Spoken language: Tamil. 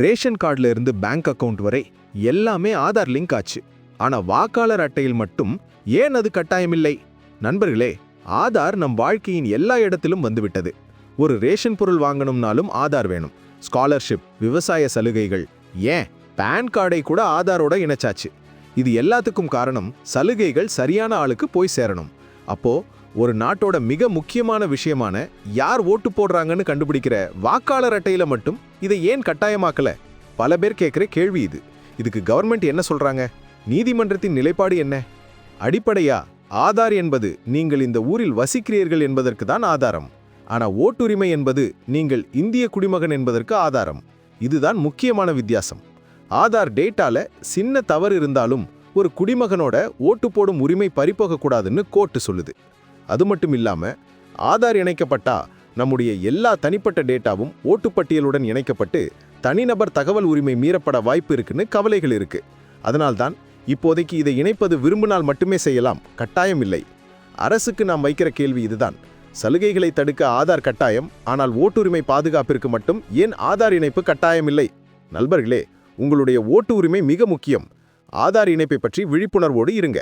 ரேஷன் கார்டில் இருந்து பேங்க் அக்கவுண்ட் வரை எல்லாமே ஆதார் லிங்க் ஆச்சு. ஆனால் வாக்காளர் அட்டையில் மட்டும் ஏன் அது கட்டாயமில்லை? நண்பர்களே ஆதார் நம் வாழ்க்கையின் எல்லா இடத்திலும் வந்துவிட்டது. ஒரு ரேஷன் பொருள் வாங்கணும்னாலும் ஆதார் வேணும். ஸ்காலர்ஷிப் விவசாய சலுகைகள் ஏன்? பேன் கார்டை கூட ஆதாரோட இணைச்சாச்சு. இது எல்லாத்துக்கும் காரணம் சலுகைகள் சரியான ஆளுக்கு போய் சேரணும். அப்போ ஒரு நாட்டோட மிக முக்கியமான விஷயமான யார் ஓட்டு போடுறாங்கன்னு கண்டுபிடிக்கிற வாக்காளர் அட்டையில மட்டும் இதை ஏன் கட்டாயமாக்கல? பல பேர் கேட்குற கேள்வி இது. இதுக்கு கவர்மெண்ட் என்ன சொல்றாங்க? நீதிமன்றத்தின் நிலைப்பாடு என்ன? அடிப்படையா ஆதார் என்பது நீங்கள் இந்த ஊரில் வசிக்கிறீர்கள் என்பதற்கு தான் ஆதாரம். ஆனா ஓட்டுரிமை என்பது நீங்கள் இந்திய குடிமகன் என்பதற்கு ஆதாரம். இதுதான் முக்கியமான வித்தியாசம். ஆதார் டேட்டால சின்ன தவறு இருந்தாலும் ஒரு குடிமகனோட ஓட்டு போடும் உரிமை பறிபோகக்கூடாதுன்னு கோர்ட்டு சொல்லுது. அது மட்டும் இல்லாமல் ஆதார் இணைக்கப்பட்டா நம்முடைய எல்லா தனிப்பட்ட டேட்டாவும் ஓட்டுப்பட்டியலுடன் இணைக்கப்பட்டு தனிநபர் தகவல் உரிமை மீறப்பட வாய்ப்பு இருக்குன்னு கவலைகள் இருக்கு. அதனால்தான் இப்போதைக்கு இதை இணைப்பது விரும்பினால் மட்டுமே செய்யலாம். கட்டாயம் இல்லை. அரசுக்கு நாம் வைக்கிற கேள்வி இதுதான். சலுகைகளை தடுக்க ஆதார் கட்டாயம் ஆனால் ஓட்டுரிமை பாதுகாப்பிற்கு மட்டும் ஏன் ஆதார் இணைப்பு கட்டாயம் இல்லை? நண்பர்களே உங்களுடைய ஓட்டு உரிமை மிக முக்கியம். ஆதார் இணைப்பை பற்றி விழிப்புணர்வோடு இருங்க.